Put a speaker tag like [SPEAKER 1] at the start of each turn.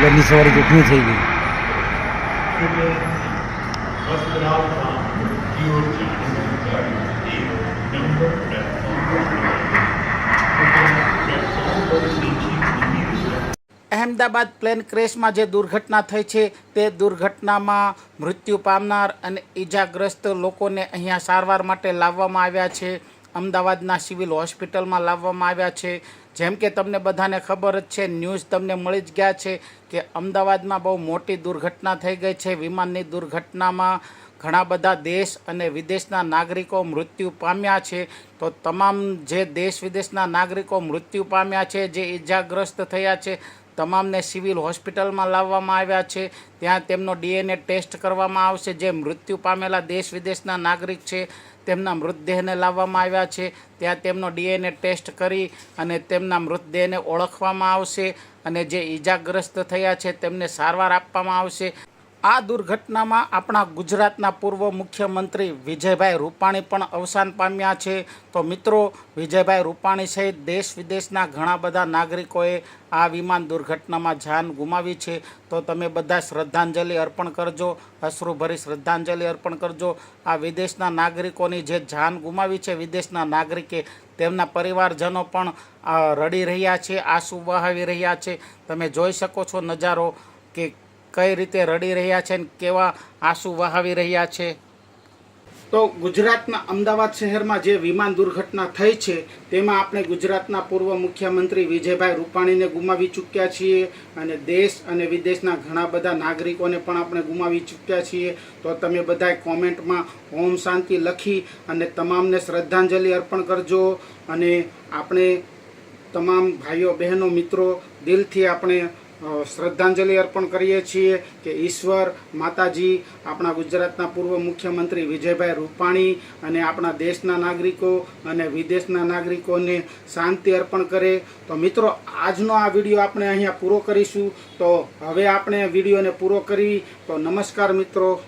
[SPEAKER 1] વહેલી સવારી ચૂંટણી થઈ ગઈ.
[SPEAKER 2] અહેમદાબાદ પ્લેન ક્રેશમાં જે દુર્ઘટના થઈ છે, તે દુર્ઘટનામાં મૃત્યુ પામનાર અને ઈજાગ્રસ્ત લોકોને અહીંયા સારવાર માટે લાવવામાં આવ્યા છે. અમદાવાદના સિવિલ હોસ્પિટલમાં લાવવામાં આવ્યા છે. જેમ કે તમને બધાને ખબર જ છે, ન્યૂઝ તમને મળી જ ગયા છે કે અમદાવાદમાં બહુ મોટી દુર્ઘટના થઈ ગઈ છે. વિમાનની દુર્ઘટનામાં ઘણા બધા દેશ અને વિદેશના નાગરિકો મૃત્યુ પામ્યા છે. તો તમામ જે દેશ વિદેશના નાગરિકો મૃત્યુ પામ્યા છે, જે ઈજાગ્રસ્ત થયા છે તમામને સિવિલ હોસ્પિટલમાં લાવવામાં આવ્યા છે. ત્યાં તેમનો ડીએનએ ટેસ્ટ કરવામાં આવશે. જે મૃત્યુ પામેલા દેશ વિદેશના નાગરિક છે, તેમના મૃતદેહને લાવવામાં આવ્યા છે. ત્યાં તેમનો ડીએનએ ટેસ્ટ કરી અને તેમના મૃતદેહને ઓળખવામાં આવશે અને જે ઈજાગ્રસ્ત થયા છે, તેમને સારવાર આપવામાં આવશે. આ દુર્ઘટનામાં આપણા ગુજરાતના પૂર્વ મુખ્યમંત્રી વિજયભાઈ રૂપાણી પણ અવસાન પામ્યા છે. તો મિત્રો, વિજયભાઈ રૂપાણી સહિત દેશ વિદેશના ઘણા બધા નાગરિકોએ આ વિમાન દુર્ઘટનામાં જાન ગુમાવી છે. તો તમે બધા શ્રદ્ધાંજલિ અર્પણ કરજો, અશ્રુભરી શ્રદ્ધાંજલિ અર્પણ કરજો. આ વિદેશના નાગરિકોની જે જાન ગુમાવી છે, વિદેશના નાગરિકે તેમના પરિવારજનો પણ રડી રહ્યા છે, આંસુ વહાવી રહ્યા છે. તમે જોઈ શકો છો નજારો કે કઈ રીતે રડી રહ્યા છે અને કેવા આંસુ વહાવી રહ્યા છે? તો ગુજરાતના અમદાવાદ શહેરમાં જે વિમાન દુર્ઘટના થઈ છે, તેમાં આપણે ગુજરાતના પૂર્વ મુખ્યમંત્રી વિજયભાઈ રૂપાણીને ગુમાવી ચૂક્યા છીએ અને દેશ અને વિદેશના ઘણા બધા નાગરિકોને પણ આપણે ગુમાવી ચૂક્યા છીએ. તો તમે બધાએ કોમેન્ટમાં ઓમ શાંતિ લખી અને તમામને શ્રદ્ધાંજલિ અર્પણ કરજો અને આપણે તમામ ભાઈઓ બહેનો મિત્રો, દિલથી આપણે શ્રદ્ધાંજલિ અર્પણ કરીએ છીએ કે ઈશ્વર, માતાજી, આપણા ગુજરાતના પૂર્વ મુખ્યમંત્રી વિજયભાઈ રૂપાણી અને આપણા દેશના નાગરિકો અને વિદેશના નાગરિકોને શાંતિ અર્પણ કરે. તો મિત્રો, આજનો આ વીડિયો આપણે અહીંયા પૂરો કરીશું. તો હવે આપણે વિડીયોને પૂરો કરી. તો નમસ્કાર મિત્રો.